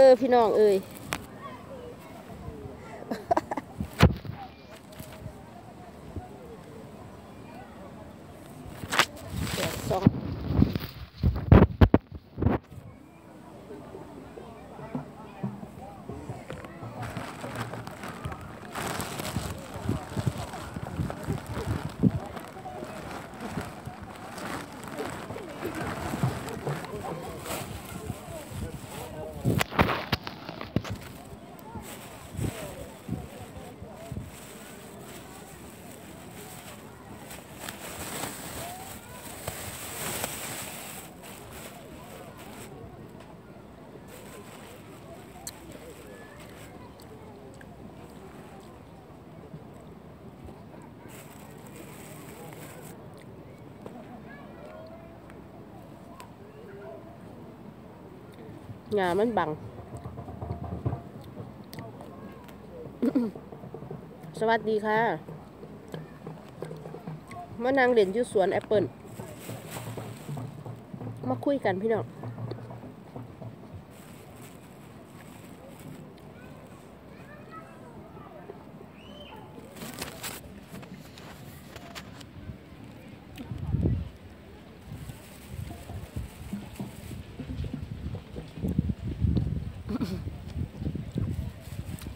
้อพี่น้องเอ้ย แปดสอง งามันบัง สวัสดีค่ะ มานั่งเล่นอยู่สวนแอปเปิลมาคุยกันพี่น้อง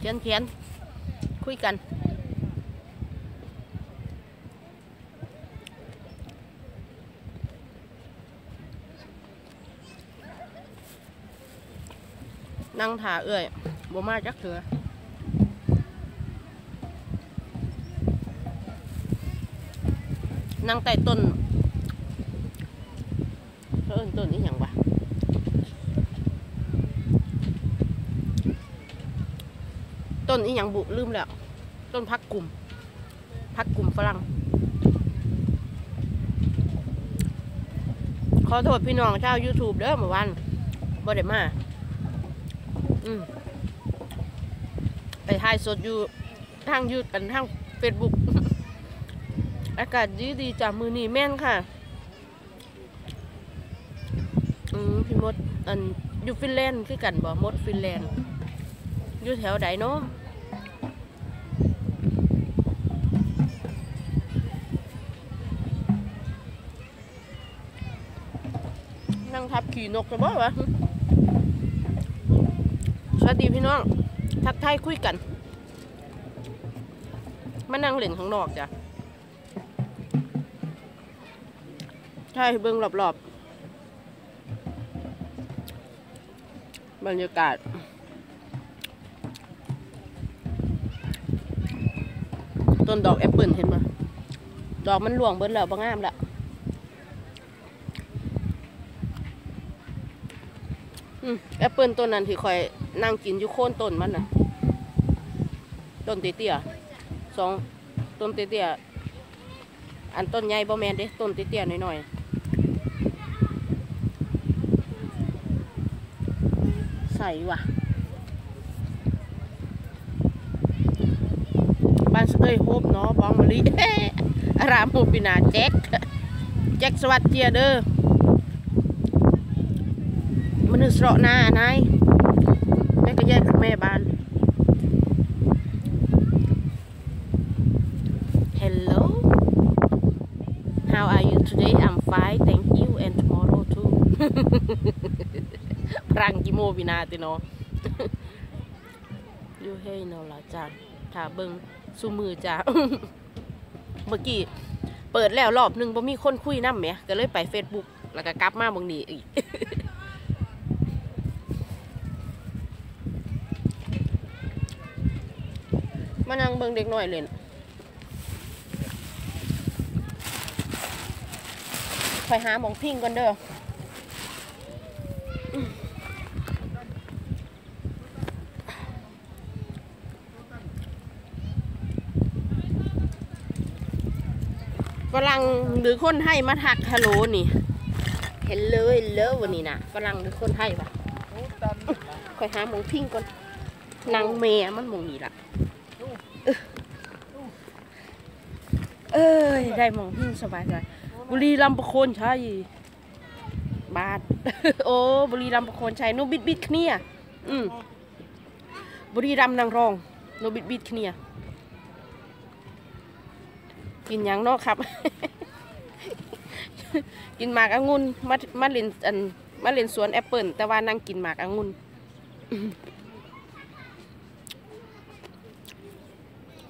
เขี ยนเขียนคุยกัน นั่งถาเอ้ยบ่มาจักเถือนั่งใต้ต้นเอิ้นต้นนี้อย่างวะ ต้นอีหยังบุลืมแล้ว ต้นพักกลุ่มพักกลุ่มฝรั่ง ขอโทษพี่น้องชาว YouTube เด้อเมื่อวันบ่ได้มา อืมไปถ่ายสดอยู่ทางยูดกันทางเฟซบุ๊กอากาศดีดีๆจากมือนี่แม่นค่ะ อืมพี่มด อันอยู่ฟินแลนด์คือกันบ่มดฟินแลนด์อยู่แถวใดเนาะ นั่งทับขี่นกจะบ่วะสวัสดีพี่น้อง ทักทายคุยกัน มานั่งเล่นข้างนอกจ้ะใช่เบิ่งรอบๆ บรรยากาศต้นดอกแอปเปิลเห็นไหมดอกมันหลวงเบิดแล้วบางงามแล้วอืม แอปเปิลต้นนั้นที่คอยนั่งกินอยู่โค่นต้นมันน่ะ ต้นเตี้ยๆสองต้นเตี้ยๆอันต้นใหญ่บ่แมนเด้ต้นเตี้ยๆหน่อยๆใส่ว่ะบ้านเอ้ยโฮบเนาะบองมะลิอารามโฮปินาแจ็คแจ็คสวัสดีเด้อ มันนึกสระหน้านายแม่ก็แยกกับแม่บ้าน Hello How are you today I'm fine thank you and tomorrow too พรังกิโมวินาติเนอยู่ให้เนาละจ้าถ้าเบิงสูมือจ้าเมื่อกี้เปิดแล้วรอบหนึ่งบ่มีคนคุยนำแหมก็เลยไป Facebook แล้วก็กลับมาบางนี้อีก มานั่งเบิ่งเด็กน้อยเล่นคอยหาหมองพิงก่อนเด้อฝรั่งหรือคนไทยมาทักฮัลโหลนี่ เห็นเลยเลยวันนี้นะฝรั่งหรือคนไทยวะคอยหาหมองพิงก่อนนางแม่มันหมองนี่ละเอ้อเอ้ย ได้มองพิงสบายใจบุรีรัมย์ประโคนชัยบาทโอ้บุรีรัมย์ประโคนชัยนู่นบิดบิดเนียอืมบุรีรัมย์นางรองโนบิดบิดเนียกินยังนอกครับ กินหมากองุ่นมามาเล่นอันมาเล่นสวนแอปเปิลแต่ว่านั่งกินหมากองุ่น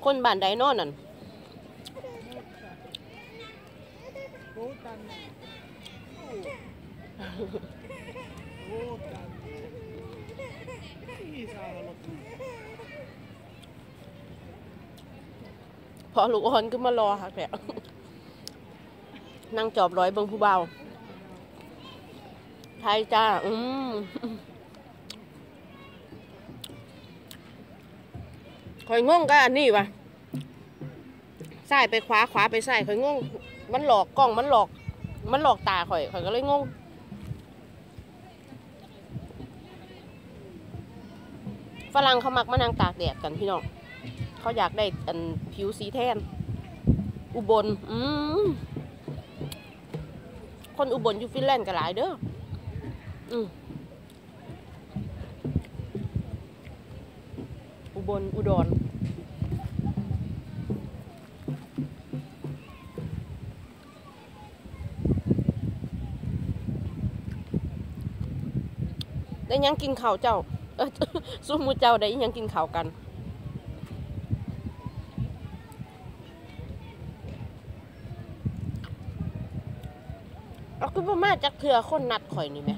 คนบ้านใดนอนนั่น พอลูกอ่อนก็มารอค่ะแกนั่งจอบร้อยเบิงผู้เบาไทยจ้า อืมคอยงงก็อันนี้วะซ้ายไปขวาขวาไปซ้ายคอยงงมันหลอกกล้องมันหลอก มันหลอกตาข่อยข่อยก็เลยงงฝรั่งเขามักมานั่งตากแดดกันพี่น้องเขาอยากได้อันผิวสีแทน อุบล อืมคนอุบลอยู่ฟินแลนด์ก็หลายเด้ออืมอุบลอุดร ได้ห ยังกินข้าวเจ้า เออสู้มูเจ้าได้ยังกินข้าวกันเอาคือพ่อมาจากเถื่อคนนัดข่อยนี่ไหม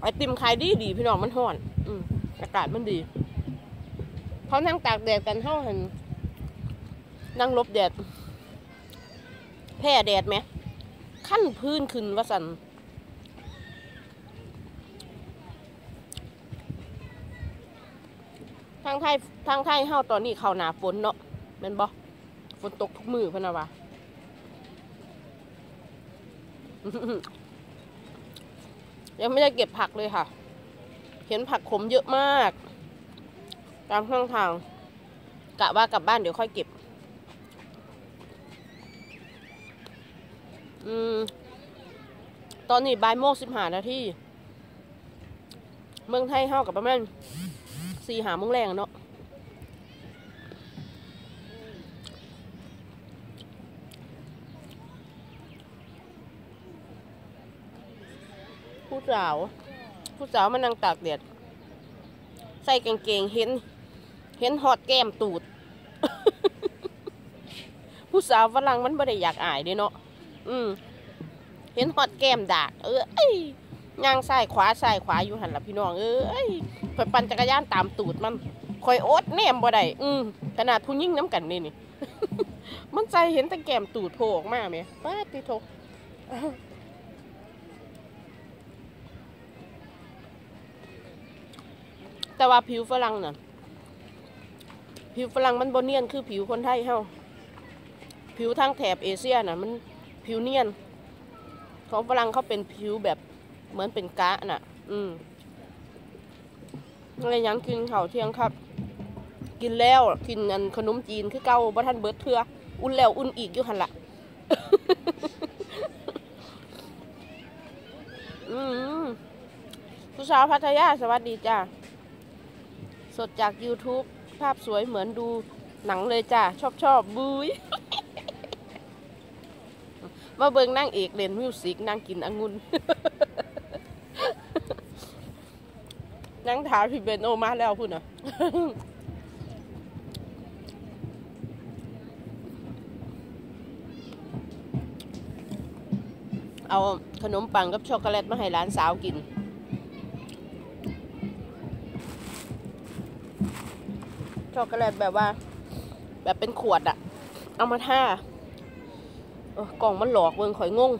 ไอติมขายดีดีพี่น้องมันห่อนอืมอากาศมันดีเขานั่งตากแดดกันเท่าหันนั่งลบแดด แพ้แดดไหมขั้นพื้นขึ้นว่าสันทางไทยทางไทยเฮาตอนนี้เข้าหนาฝนเนาะแม่นบ่ฝนตกทุกมือเพิ่นน่ะว่ายังไม่ได้เก็บผักเลยค่ะ เห็นผักขมเยอะมาก ตามข้างทางกะว่ากลับบ้านเดี๋ยวค่อยเก็บ อืม ตอนนี้บ่ายโมงสิบห้านาทีเมืองไทยเฮากับประมาณสี่หาโมงแรงเนาะผู้สาว ผู้สาวมานั่งตากแดดใส่กางเกงเห็น เห็นหอดแก้มตูด ผู้สาวฝรั่งมันบ่ได้อยากอายเด้เนาะ อืมเห็นหอดแก้มดาก เอ้ยย่างซ้ายขวาซ้ายขวาอยู่หันละพี่น้องเอ้ยคอยปั่นจักรยานตามตูดมันคอยโอ๊ตแนมบ่ได้อืมขนาดผู้ยิ่งน้ำกันนี่นี่ มันใจเห็นแต่แก้มตูดโผล่ออกมาไหมป้าติโทแต่ว่าผิวฝรั่งน่ะ ผิวฝรั่งมันบเนียนคือผิวคนไทยเฮาผิวทางแถบเอเชียน่ะ มัน ผิวเนียน ของฝรั่งเขาเป็นผิวแบบเหมือนเป็นกะน่ะ อืมอะไรยังกินข้าวเที่ยงครับ กินแล้วกินอันขนมจีนคือเก่าบ่ทันเบิร์ดเทืออุ่นแล้วอุ่นอีกอยู่หันละอืมผู้สาวพัทยาสวัสดีจ้าสดจาก YouTube ภาพสวยเหมือนดูหนังเลยจ้าชอบชอบบุย มาเบิงนั่งเอกเล่นมิวสิกนั่งกินองุ่นนั่งถามพี่เบนโอมาแล้วพูดนะเอาขนมปังกับช็อกโกแลตมาให้ร้านสาวกิน ช็อกโกแลตแบบว่า แบบเป็นขวดอะเอามาท่า กล่องมันหลอกเบิงข่อยงง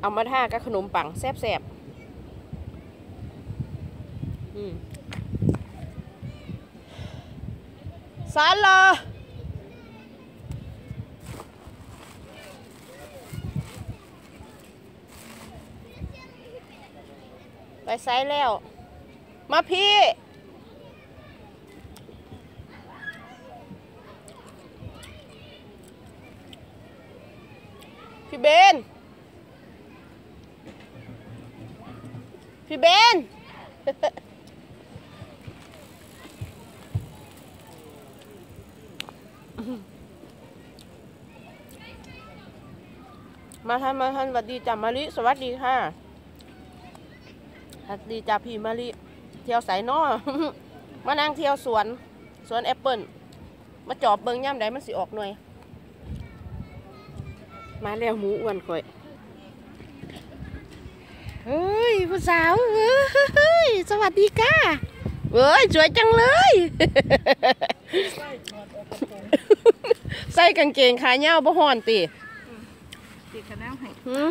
เอามาท่ากับขนมปังแซ่บๆอืมสารลาไปไซส์แล้ว มาพี่ ม พี่เบน พี่เบน มาทันมาทันสวัสดีจ้ามาลิสวัสดีค่ะ สวัสดีจ้าพี่มาลิ เที่ยวสายนอมานั่งเที่ยวสวน สวนแอปเปิลมาจอบเบิงย่ำใดมันสิออกหน่วย มาแล้วหมูอ้วนข่อยเฮ้ยผู้สาวเฮ้ยสวัสดีค่ะเฮ้ยสวยจังเลย ใส่กางเกงขาเน่าวบ่ห่อนติติดคะแนนให้หืม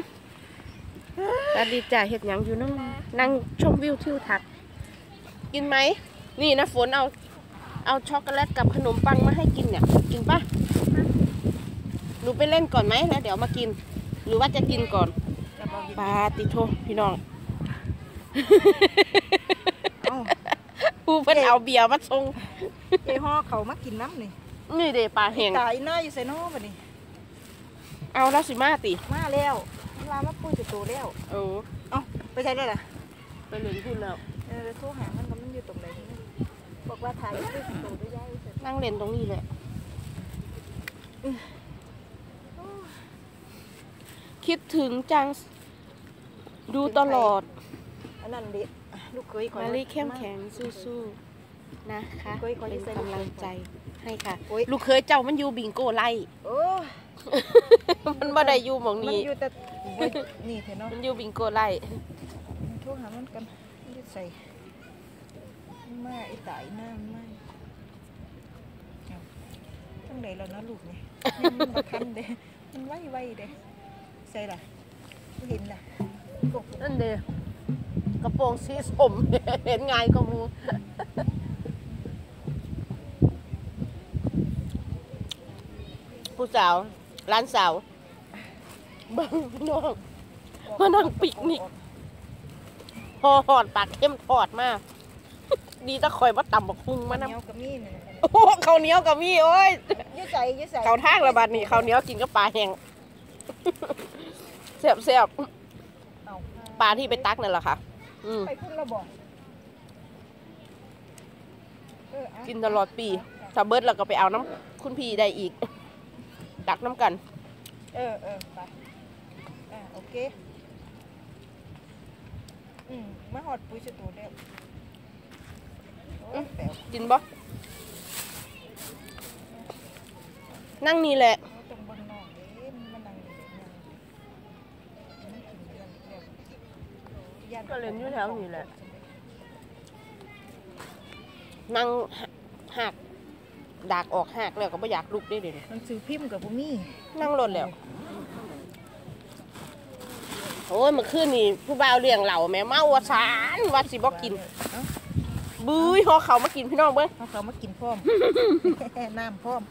สวัสดีจ้าเห็ดหยังอยู่นั่งนั่งชมวิวทิวทัศน์กินไหม นี่นะฝนเอา เอาช็อกโกแลตกับขนมปังมาให้กินเนี่ย กินปะห นูไปเล่นก่อนไหมแล้วเดี๋ยวมากิน หรือว่าจะกินก่อนจะบอกอีกปาติโทพี่น้องเอ้าผู้เพิ่นเอาเบียร์มาส่งเอ้ห่อเขามากินน้ำนี่นี่เด้ปลาแห้งตายหน้าอยู่ใส่นอบัดนี้เอาแล้วสิมาติมาแล้วเวลามาปุ้ยจะโตแล้วโอ้เอ้าไปใช้ได้ล่ะไปเล่นพูดแล้วเออโทรหามันว่ามันอยู่ตรงไหนนี่บอกว่าถ่ายปุ้ยจะโตได้ยังเสร็จนั่งเล่นตรงนี้แหละ คิดถึงจังดูตลอดอันนั้นดิลูกเคยขอมารีเข้มแข็งสู้ๆนะคะเคยขอที่เป็นใส่กำลังใจให้ค่ะโอ้ยลูกเคยเจ้ามันอยู่บิงโกไล่โอ้มันบ่ได้อยู่หมองมันนี้อยู่แต่โอ้ยนี่เถอะเนาะมันอยู่บิงโกไล่โทรหามันกันมันจะใส่มาไอ้ตายหน้ามันมาเอาตั้งไหนแล้วนะลูกนี่มันมาคันเด้มันไวไวๆเด้ ใส่ล่ะไม่เห็นล่ะกบนั่นเด้กระโปรงสีสมเห็นไงายก็มูผู้สาวร้านสาวเบังพี่น้องมานั่งปิกนิกพอหอดปากเข้มทอดมาก ดีตะคอยว่าต่ำบักคุ้งมัมานนเหนียวกับมีดนี่นะำโอ้ข้าวเหนียวกับมีโอ้ยยืดใส่ยืดใส่ข้าวทางระบาดนี่ข้าวเหนียวกินกับปลาแห้ง แซ่บแซ่บเอาปลาที่ไปตักนั่นแหละค่ะ อืมไปพุ่นระบอกเออเอากินตลอดปี ถ้าเบิดเราก็ไปเอาน้ำคุณพี่ได้อีกตักน้ำกัน เออเออไปอ่าโอเค อืมมาหอดปุ๋ยสตูแล้วโอ้ยแปลวกินบ่นั่งนี่แหละ เอาตรงบนนอกเด้มันมานั่งอยู่เด้มันมันกินเรื่องเรื่องย่าน ก็เล่นอยู่แถวนี้แหละนั่งหักดากออกหักแล้วก็ไม่อยากลุกได้เดี๋ยวนี้หนังสือพิมพ์กับบุมี่นั่งรถแล้วโอ้ยเมื่อคืนนี่ผู้บ่าวเลี้ยงเหล่าแม่เมาว่าสารว่าสิบ่กินเอ้าบุ้ยหอเขามากินพี่น้องเบ้งเอาเขามากินพร้อมน้ำพร้อม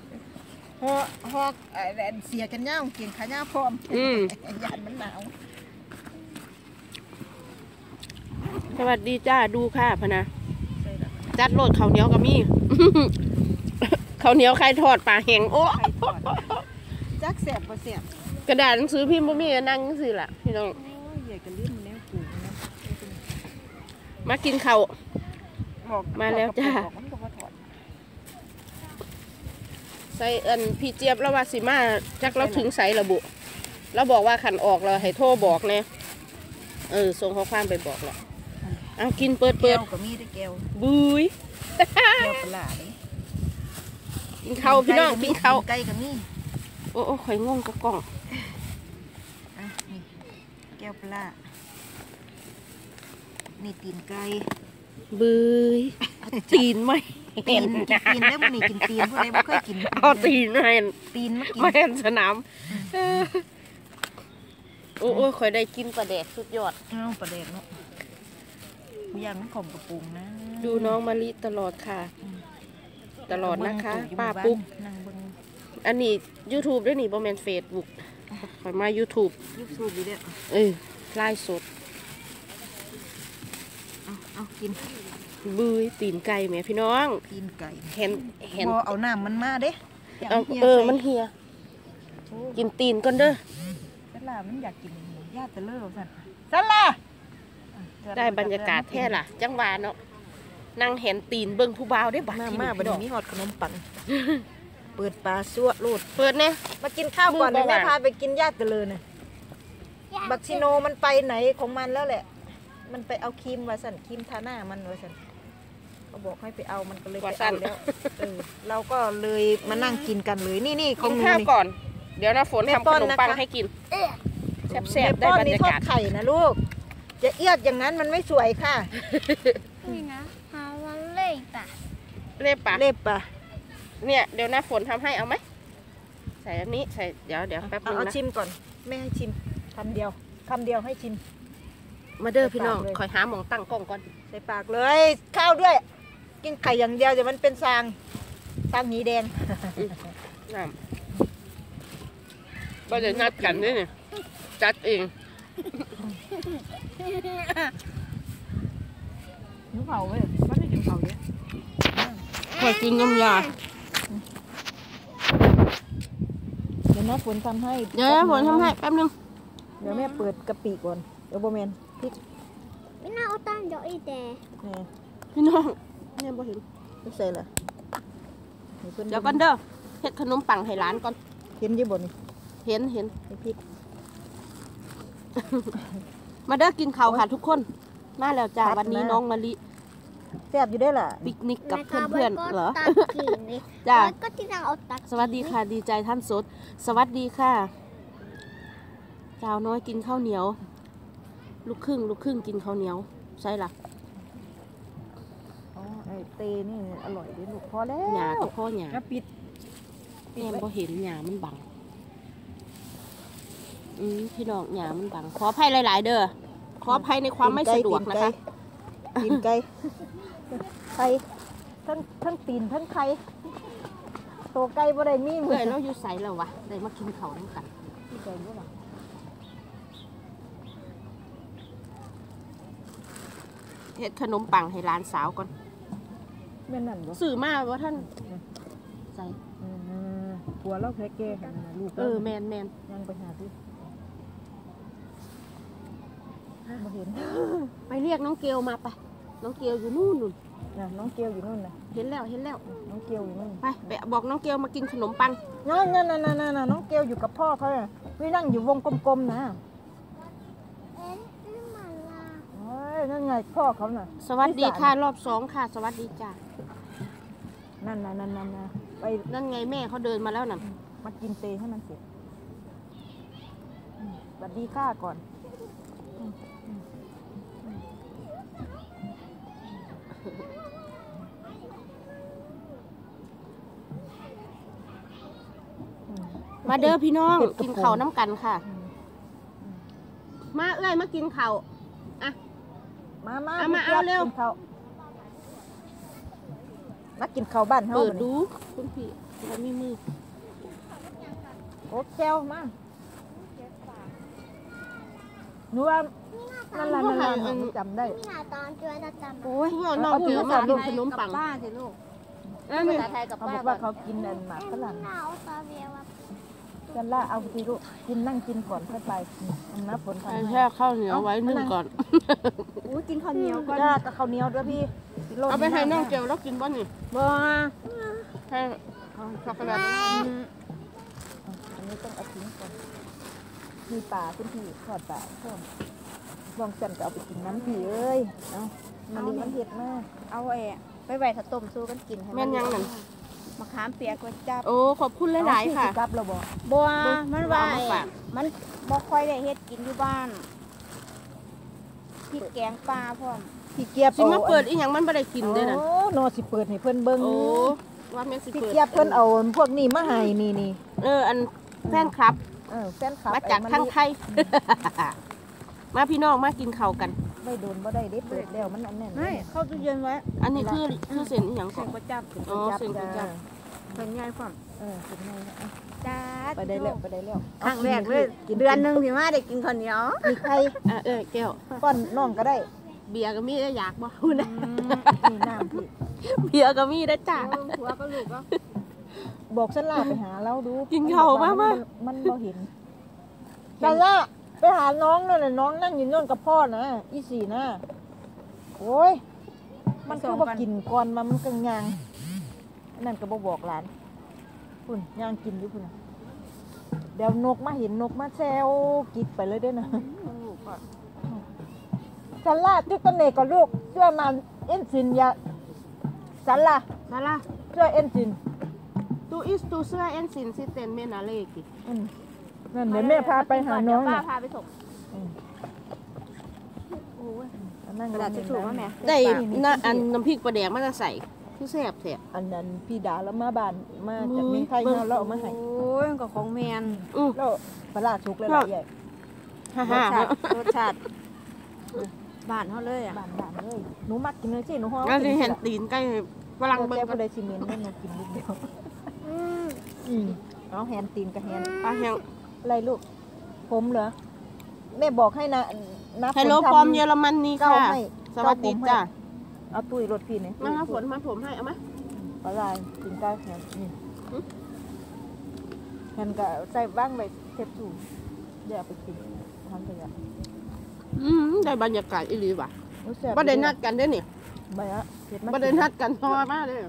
หอหอกเอ่อเสียกันย่างเกียงขาย่างพร้อมอืมยานมันหนาว สวัสดีจ้าดูค่ะพะนะใช่ละจัดโลดข้าวเหนียวกับมี่ข้าวเหนียวใครทอดปลาแห้งโอ้ไข่ทอดจักแสบบ่แสบกระดาษหนังสือพิมพ์บ่มีนั่งสิล่ะพี่น้องโอ้ยใหญ่กันลื่นมันแล้วปูนะมากินข้าวบอกมาแล้วจ้าบอกมันก็บ่ถอดใส่เอินพี่เจี๊ยบแล้วว่าสิมาจักเราถึงใสระบุเราบอกว่าขันออกเราให้โทรบอกแน่เออส่งข้อความไปบอกแหละ เอากินเปิดเปิแก้ดวก็มีได้แก้วบุยแก้วปลาเด้กินข้าวพี่น้องกินข้าวไก่ก็มีโอ้โอ้ข่อยงงก็กล้องอะนี่แก้วปลานี่ตีนไก่บุยตีนไม่ตีเห็นนกินตีนได้บ่นี่กินตีนผู้ใดบ่เคยกินเอาตีนให้ตีนมากินไม่เห็นสนามเออโอ้โอ้ข่อยได้กินปลาแดกสุดยอด เอาปลาแดกเนาะ มีอย่างนั้นขมกระปุงนะดูน้องมะลิตลอดค่ะ ตลอดนะคะเบิ่งอยู่ป้าหมู่บ้นปุ๊กนั่งเบิ่งอันนี้ YouTube ด้วยนี่บ่แม่น Facebook ข่อยมา YouTube ยูทูบอยู่เด้อเออไล่สด เอาเอากินบุยตีนไก่แหม่พี่น้องตีนไก่เห็นเห็นบ่เอาน้ำมันมาเด้ย่าเอาหี้ยเออใส่มันเฮียโอ้กินตีนก่อนเด้อเป็นลามันอยากกินหมูย่าตะเลิศสั่นสั่นล่ะอะเชิญ ได้บรรยากาศแท้ล่ะ จังหวาเนาะนั่งเห็นตีนเบิ่งผู้บ่าวได้บัดมาที่มานี่บัดพี่น้องนี้มีฮอดขนมปัง เปิดปลาซั่วรูดเปิดเนี่ย มากินข้าวก่อนมือเดี๋ยวแม่เบาหวานพาไปกินย่าตะเลิศน่ะบักซิโนมันไปไหนของมันแล้วแหละ มันไปเอาครีมว่าสั่นครีมทาหน้ามันว่าสั่นเขาบอกให้ไปเอามันก็เลยไปว่าสั่เอาน แล้วเออเราก็เลยมานั่งกินกันเลยนี่นี่ขกิองนหนูข้าวนี่ ก่อน เดี๋ยวนะฝนแม่ทำป้ขอนนมนะคะ ปังให้กิน แซ่บๆได้แม่ป้อนบรรนี่ยาทอดกาศไข่นะลูก จะเอียดอย่างนั้นมันไม่สวยค่ะ นี่นะหาวันเล่ปะเรียบปะเล็บปะเนี่ยเดี๋ยวนะฝนทำให้เอาไหม ใส่อันนี้ใส่เดี๋ยวเดี๋ยวแป๊บเอานึงเอานะชิมก่อนแม่ให้ชิมคำเดียวคำเดียวให้ชิม มาเด้อพี่น้องใส่ปากเลยคอยหาหมองตั้งกล้องก่อน ใส่ปากเลย ข้าวด้วย กินไข่อย่างเดียวเดี๋ยวมันเป็นซางซางหีแดง น้ำก็จะนัดกันด้วยเนี่ยจัดเอง หนูเผาเว้ยว่าได้กินเผาเยอะคอยกินน้ำยาเดี๋ยวนะฝนทำให้เดี๋ยวนะฝนทำให้แป๊บนึง เดี๋ยวแม่เปิดกะปิก่อน เดี๋ยวโบแมนพริกไม่น่าเอาตั้งเดี๋ยวอีแต่นี่พี่น้องเนี่ยบ่เห็นไม่ใส่ละให้พิ่เดี๋ยวก่อนเด้อเฮ็ดขนมปังให้ร้านก่อน เห็นอยี่บนนี่เห็นเห็นให้พริก มาเด้อกินข้าวค่ะทุกคน มาแล้วจ้าครับวันนี้มาน้องมะลิแซ่บอยู่ได้อล่ะปิกนิกกับเพื่อนๆเหรอตักกินนี่จ้าแล้วก็ที่เราเอาตักสวัสดีค่ะดีใจท่านสด สวัสดีค่ะสาวน้อยกินข้าวเหนียว ลูกครึ่ง ลูกครึ่งกินข้าวเหนียวใช่ล่ะอ๋อไอเตนี่อร่อยดีลูกพอแล้วหยากับพ่อหยาแล้วปิดแม่บ่เห็นหยามันบัง อืมพี่น้องหยามันบังขออภัยหลาย ๆ เด้อขออภัยในความไม่สะดวกนะคะตีนไก่ไข่ทั้งทั้งตีนทั้งไข่ตัวไก่บ่ได้มีมืเมื่อยเราอยู่ใสแล้ววะได้มากินข้าวด้วยกันที่ไก่บ่ล่ะเฮ็ดขนมปังให้ร้านสาวก่อนแม่นนั่นบ่สื่อมาว่าท่านใส่อืมกลัวเราแพ้แก่กันนะลูกเออแมนแมนยังไปหาที่ บ่เห็นไปเรียกน้องเกลมาไป น้องเกลอยู่นู่นนู่นน่ะน้องเกียวอยู่นู่นน่ะเห็นแล้วเห็นแล้ว น้องเกียวอยู่นู่นไปไปบอกน้องเกลมากินขนมปังนั่นนั่นนั่นนั่นนั่นน้องเกียวอยู่กับพ่อเขาน่ะพี่นั่งอยู่วงกลมๆนะเอ๊ะนี่มันละเฮ้ยนั่นไงพ่อเขาน่ะ สวัสดีค่ะรอบสองค่ะ สวัสดีจ้านั่นน่ะนั่นนั่นน่ะไปนั่นไงแม่เขาเดินมาแล้วน่ะมากินเตให้มันเสร็จอืมสวัสดีข้าก่อนอื มอืมอืมอืมมาเด้อพี่น้องเห็ดกระกินปุกข้าวน้ำกันค่ะอืมมาเอ้ยมากินข้าวมามาเอามาพี่จี๊ยบเอาเร็ว กินข้าวมากินข้าวบ้านเฮาเปิดบัดู คุณพี่แล้วมีมือ โอ้แก้วมา หนูว่านั่นแหละนั่นแหละหนูจำได้ นี่หาตอนช่วยจะจำโอ้ยน้องเกลมากินขนมปังป้าสิลูกนั่นนี่เขาบอกว่าเขากินอันหมากฝรั่งนี่เอาตาเวียว่าจันล่าเอาสิลูกกินนั่งกินก่อนค่อยไปอันน้ำฝนใส่ทำแช่ข้าวเหนียวไว้นึ่งก่อนอู้กินข้าวเหนียวก่อนจ้ากับข้าวเหนียวด้วยพี่เอาไปให้น้องเกลแล้วกินบ้านี่บ่ให้ช็อกโกแลตอันนี้ต้องเอาทิ้งก่อน มีปลาคุณพี่ทอดปลาเพิ่มลองจันก็เอาไปกินน้ำพี่เอ้ยเอามันดีมันเผ็ดมากเอาไอ้ไปไว้ถ้าต้มสู้กันกินให้แม่นยังนั่นมะขามเปียกไว้จับโอ้ขอบคุณหลายๆค่ะเอพี่สิกลับเราบ่บัวเบิ่งมันว่าเอามาฝากมันบ่ค่อยได้เฮ็ดกินอยู่บ้านพริกแกงปลาพร้อมพี่เกียบสิมาเปิดอีหยังมันบ่ได้กินเด้อน่ะโอ้นอสิเปิดให้เพิ่นเบิ่งโอ้ว่าแม่นสิพี่เปิดเกียบเพิ่นเอาพวกนี้มาให้นี่นี่เอออันแฟนคลับ เออแฟนคลับมาจากไอ้ทางไทย มาพี่น้องมากินข้าวกัน ไม่โดนบ่ได้เด้เปิดแล้วมันอันแน่นไม่เข้าตู้เย็นไว้อันนี้คือคือเส้นอีหยังก่ใส่อนก๋วยจับอ๋อเส้นก๋วยจั๊บ เป็นไงพร้อมเออเป็นไงนะอะจ้าไปได้แล้วไปได้แล้วครั้งแรกเลยเดือนหนึงสิมาได้กินข้าวเหนียวมีใครอะเออแก้วป้อนน้องก็ได้เบียร์ก็มีได้อยากบ่คุณนะ มีน้ำพี่เบียร์ก็มีได้จ้าหัวก็ลูกก็ บอกฉันลาไปหาเราดูกินข้าวมามานมันบ่เห็นดาร่าไปหาน้องนั่นน่ะน้องนั่งอยู่นู่นกับพ่อนะอีสี่นะโอ้ยมันคือบ่กินก่อนมามันกังยางอันนั่นก็บ่บอกหลานคุณย่างกินอยู่คุณน่ะเดี๋ยวนกมาเห็นนกมาแซวกิดไปเลยเด้วยนะสันล่าจุกตะเนกกับลูกเสื้อมันเอ็นซินยาสันล่านั่นล่ะเสื้อเอ็นซิน ตูอิสตูเสื้อเอ็นซินซิเตนเมนาเลกิอืมนั่นเดี๋ยวแม่พาไปหาน้องป้าน่ะพาไปส่งอืมโอ้ยอันนั้นกระดาษทิชชู่ว่าแม่ได้น่ะอันน้ำพริกปลาแดงมันจะใส่คือแซ่บแซ่บอันนั้นพี่ดาแล้วมาบ้านมาจากเมียงไทยเฮาแล้วเอามาให้โอ้ยมันก็ของแมนอือแล้วปลาร้าสุกเลยล่ะใหญ่ฮ่ารฮ่าสชาติรสชาติบ้านเขาเลยอะบ้านบ้านเลยหนูมักกินเลยสิหนูฮ้อแล้วกิที่นเห็นสิตีนใกล้ฝรั่งเบิ่งแต่กับ่นได้ซีเมนต์นั่นหนูกินนิดเดียว อืมเอาแฮนตีนกับแฮนปลาแห้งอะไรลูก ผมเหรอ แม่บอกให้นะนะฮัลโหลฝนทำพร้อมเยอรมันนี่เก้าค่ะให้สวัสดีจ้าเอาตุ้ยรถพี่นี่มาหาฝนมาผมให้ เอาไหมปลาลายกินใกล้แฮนนี่หึแฮนก็ใส่บ้างไปเทปสูเดี๋ยวเอาไปกินทำไปอะอืมได้บรรยากาศอีหลีว่ะรู้แซ่บบ่ได้นัดกันเด้อนี่ไปอะเฮ็ดมาบ่ได้นัดกันพอมาเด้อ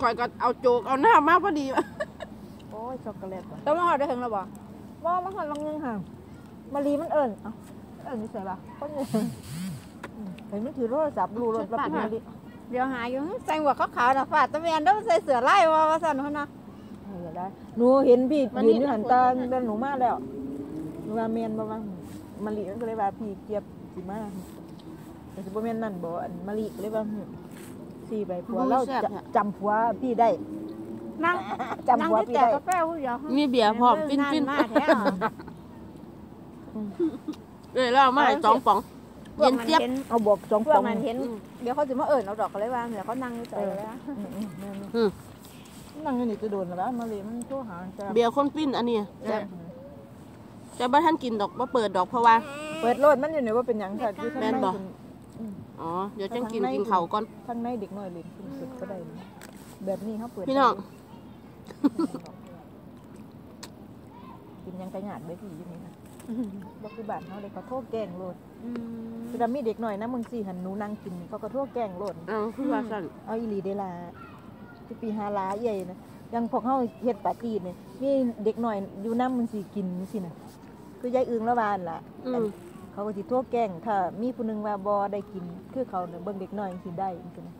คอยก็เอาโจกเอาหน้ามาพอดีว่ะโอ้ยช็อกโกแลตว่ะต้องมาหอดได้ถึงแล้วบ่ว่ามันหันลงยังห่างมารีมันเอิญเอ้าเอิญนี่ใส่ละก็เนี่ยอืมเห็นมันถือโทรศัพท์รู้รถว่าเป็นมารีเดี๋ยวหาอยู่ใส่หมวกขาวๆนะฝาดตะเมียนต้องใส่เสื้อไล่ว่าว่าสั่นเขานะเออได้หนูเห็นพี่ยืนอยู่หันตาเดินหนูมาแล้วหนูว่าเมียนบ่ว่ามารีมันก็เลยว่าพี่เกียบสิมาแต่สิบ่แม่นนั่นบ่อันมารีก็เลยว่าหึ สี่ใบผัวเราจะจำผัวพี่ได้นั่งจำนั่งผัวที่พี่แต่ได้กาแฟผู้เดียวมีเบียร์พร้อมฟินฟินมากแท้เอ้ยแล้วเอามาให้สองป๋องพวเย็กนนั้นเจี๊ยบเห็นเอาบอกสองพวฟกองนั้นเห็นอืมเดี๋ยวเขาจะมาเอิญเอาดอกเขาเลยว่าเดี๋ยวเขานั่งอยู่ใจเลยนะอืมอืมแม่นอืมนั่งอยู่นี่จะโดนแล้วมารีมันโทรหาจะเบียร์คนฟินอันนี้แต่แต่บ่ท่านกินดอกบ่เปิดดอกเพราะว่า เปิดโลดมันอยู่ไหนว่าเป็นหยังค่ะอยู่ข้างแม่นในบ่คุณ อ๋อ เดี๋ยวจังกินกินเขาวก่อน ข้างในเด็กน้อยเล่นคุณสุดก็ได้นะแบบนี้เขาเปิดพี่น้อง กินหยังกระหยาดไว้ที่อยู่นี่นะบอกคือบ้านเขาเลยเขาโทษแกล้งโลดอืมคือดามีเด็กหน่อยนะมึงสี่หันหนูนั่งกินเขาก็โทษแกล้งโลดเอาคือว่าสั่นเอาอีหลีเดลาที่ปีฮาลาใหญ่นะยังพวกเขาเฮ็ดปาร์ตี้เนี่ยมีเด็กหน่อยอยู่น้ำมึงสี่กินสินะคือยายอึงละบานล่ะอืม เขาก็สิโทษแกล้งถ้ามีผู้หนึงว่าบ่ได้กิน คือเขาเนี่ยเบิ่งเด็กน้อยสิได้จังซี่นะ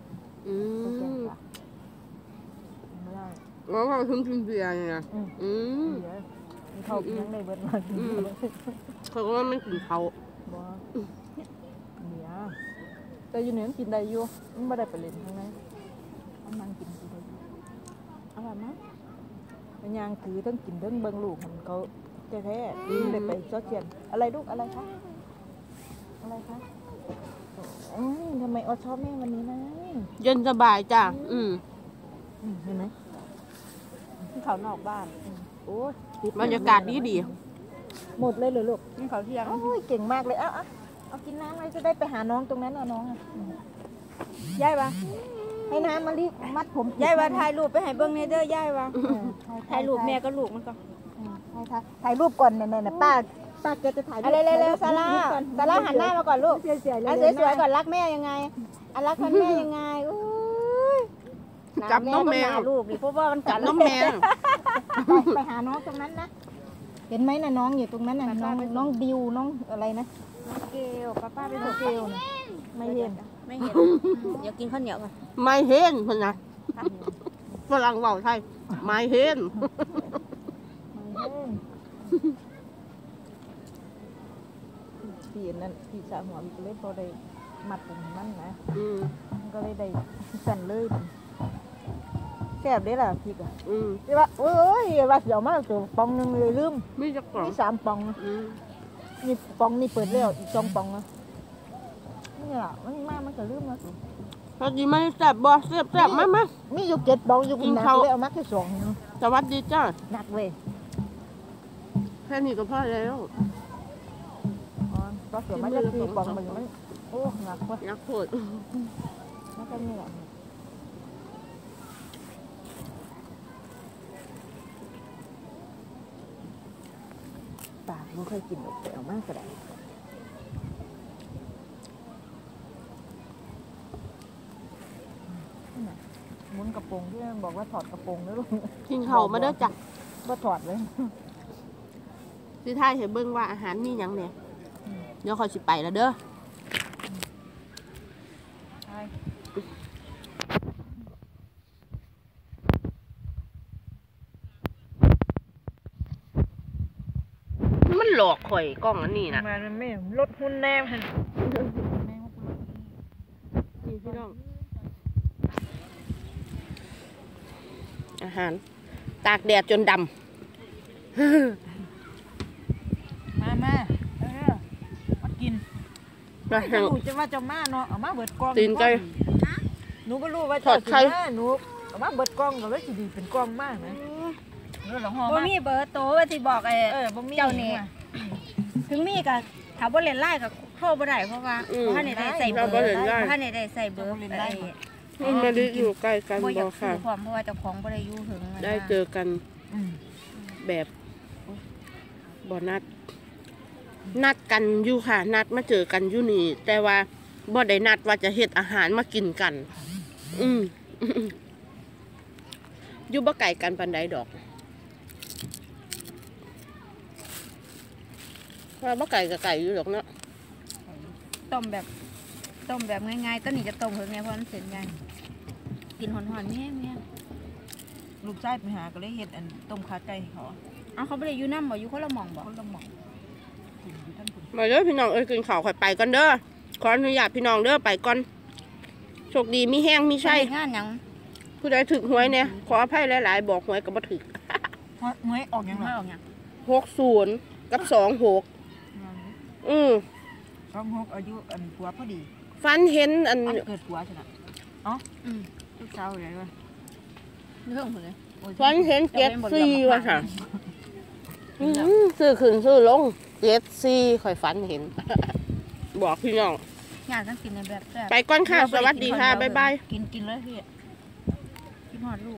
อืโทษแกล้งมค่ะไม่ได้อ๋อเขาถึงกินเบียร์เนี่ยนะอืมอืม เดี๋ยวมันเข้ากินยังได้เบิดมากินอืม เขาก็ว่ามันกินเขาวบ่เดี๋ยวแต่อยู่เนี่ยมันกินได้อยู่มันบ่ได้ไปเล่นข้างในมันนั่งกินกินได้อยู่อร่อยมั้ยมันยางถือทั้งกินทั้งเบิ่งลูกมันเขาแท้ๆอืมได้ไปซอสเทียนอะไรลูกอะไรคะ อะไรคะอืมทำไมออชอบแม่วันนี้นะเย็นสบายจ้ะ อืมอืมเห็นไหมที่เขานอกบ้านโอ้ยติดบรรยากาศดีดี หมดเลยเหรอลูกนี่เขาเที่ยงโอ้ยเก่งมากเลยเอาเอาเอากินน้ำไว้จะได้ไปหาน้องตรงนั้นเอาน้องอะอืมยายว่าให้น้ำมารีมัดผมยายว่าถ่ายรูปไปให้เบิ่งในเด้อยายว่าเออถ่ายรูปแม่ก็ลูกมันก็อืมให้ถ่ายถ่ายรูปก่อนเนี่ยเนี่ยป้า ป้าแกจะถ่ายรูปอะไรเร็วๆซาร่าถ่ยปก่อนซาร่าหันหน้ามาก่อนลูกเสียๆเลยอันสวยๆก่อนรักแม่ยังไงอันรักคนแม่ยังไงอุ้ยจับน้องแมวหารูปดิเพราะว่ามันจักับดน้องแมวไปไปหาน้องตรงนั้นนะเห็นไหมน่ะน้องอยู่ตรงนั้นน่ะน้องน้องดิวน้องอะไรนะน้องเกลป้าป้าไปน้ส่องงเกลน่ะไม่เห็นไม่เห็นเดี๋ยวกินข้าวเหนียวก่อนไม่เห็นเพิ่นนะฝรั่งเว้าไทยไม่เห็นไม่เห็น พี่นั่นพี่สาวหัวพี่ก็เลยพอได้มัดผมมันนะอืมมันก็เลยได้สั่นเลยแซ่บเด้ล่ะพี่ก็อืมที่ว่าเอ้ยว่าเดี๋ยวมาตัวปองหนึงเลยลืมมีจักกล่องมีสามปองอืมนี่ปองนี่เปิดแล้วอีกสองปองนะนี่ล่ะมันมามันก็ลืมแล้วสิพอดีไม่แซ่บบ่แซ่บแซ่บมามา มีอยู่เจ็ดปองอยู่กิกินนหนักข้าว เลยเอามาแค่สองสวัสดีจ้าหนักเว้ยแค่นี้ก็พอแล้วอ๋อ ก็เสือมาจะตีปองมันมันโอ้หนักเว้ยนักโทษมันก็นี่แหละปากไม่ค่อยกินดอกแก้วมากก็ได้หมุนกระโปรงที่มันบอกว่าถอดกระโปรงแล้วลูกกินเขาวมาเด้อจ้ะว่าถอดเลยสิท้ายให้เบิ่งว่าอาหารมีหยังแหน่ เดี๋ยวขอยสิไปแล้วเด้อใช่มันหลอกข่อยกล้องอันนี้นะมันไม่ลดหุ้นแน่มันนี่พี่น้อง อาหาร ตากแดดจนดมามาเออมากินำแล้วไม่หั่งรู้จะว่าจะมาเนาะเอามาเบิดกล้องตีนไก่ หนูก็รู้ว่าทอดไข่ จะมาหนูเอามาเบิดกล้องก็เลยสิดีเป็นกล้องมากนะเออหลวงพ่อบ่มามีเบอร์โตว่าสิบอกไอ้ เออบ่มีเจ้านี่ ถึงมีก็ถ้าบ่เล่นไล่ก็โทรบ่ได้เพราะว่าอืมบ่ทันได้ใส่เบอเราร์บ่เล่นไลน์ บ่ทันได้ใส่เบอร์ไอ้มันไม่ได้อยู่ใกล้กันบ่อยาบ่กซื้ค่ะ อความเพราะว่าเจ้าของบ่ได้อยู่ถึงอะนะได้เจอกันอืมแบบบ่นัด นัดกันอยู่ค่ะ นัดมาเจอกันอยู่นี่ แต่ว่าบ่ได้นัดว่าจะเฮ็ดอาหารมากินกัน อืมอยู่บ่ไกลกันปานใดดอกว่าบ่ไกลก็ไกลอยู่ดอกเนาะต้มแบบต้มแบบง่ายๆต้นนี้จะต้มเพิ่นไงเพราะมันเสร็จง่ายกินหอนๆแม่งลูกชายไปหาก็เลยเฮ็ดอันต้มขาไก่ให้เขาๆเอาเขาบ่ได้อยู่นำบ่อยู่คนละหม่องบ่คนละหม่องกินอยู่ท่านคุณ มาเด้อพี่น้องเอ้ยกินข้าวข่อยไปก่อนเด้อขออนุญาตพี่น้องเด้อไปก่อนโชคดีมีแห้งมีใช่ใช้งานหยังผู้ใดถึกหวยเนี่ยขออภัยหลายๆ บอกหวยก็บ่ถึกเมื่อยออกยังมาไงออกหยังหกศูนย์กับสองหกอืมสองหกอายุอันผัวพอดีฟันเห็นอันอันเกิดผัวใช่ไหมอืมลูกสาวเลยว่าเรื่องพุ่นเลยโอ้ยฟันเห็นเจ็ดสี่ว่ะค่ะอืมซื้อขึ้นซื้อลง เจ็ดสี่ค่อยฝันเห็น บอกพี่น้องงานต้องกินในแบบแซ่บไปก่อนค่ะ สวัสดีค่ะ บ๊ายบาย กินกินเลยพี่กินฮอดลูก